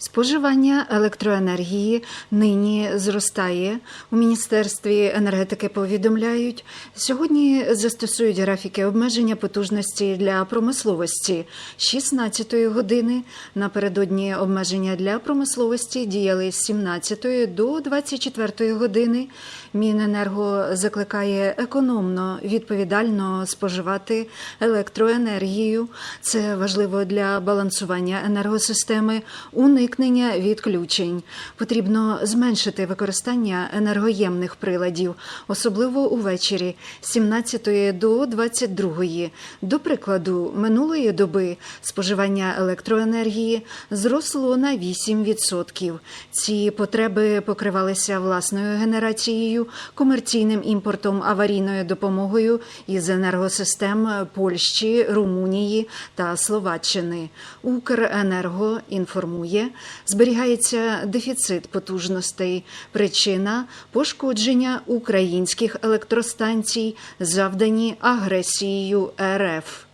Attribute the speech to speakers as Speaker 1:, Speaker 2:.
Speaker 1: Споживання електроенергії нині зростає. У міністерстві енергетики повідомляють, сьогодні застосують графіки обмеження потужності для промисловості з 16 години. Напередодні обмеження для промисловості діяли з 17 до 24 години. Міненерго закликає економно відповідально споживати електроенергію. Це важливо для балансування енергосистеми, уникнення відключень. Потрібно зменшити використання енергоємних приладів, особливо увечері з 17 до 22. До прикладу, минулої доби споживання електроенергії зросло на 8%. Ці потреби покривалися власною генерацією, комерційним імпортом, аварійною допомогою із енергосистем Польщі, Румунії та Словаччини. Укренерго інформує, зберігається дефіцит потужностей. Причина пошкодження українських електростанцій, завдані агресією РФ.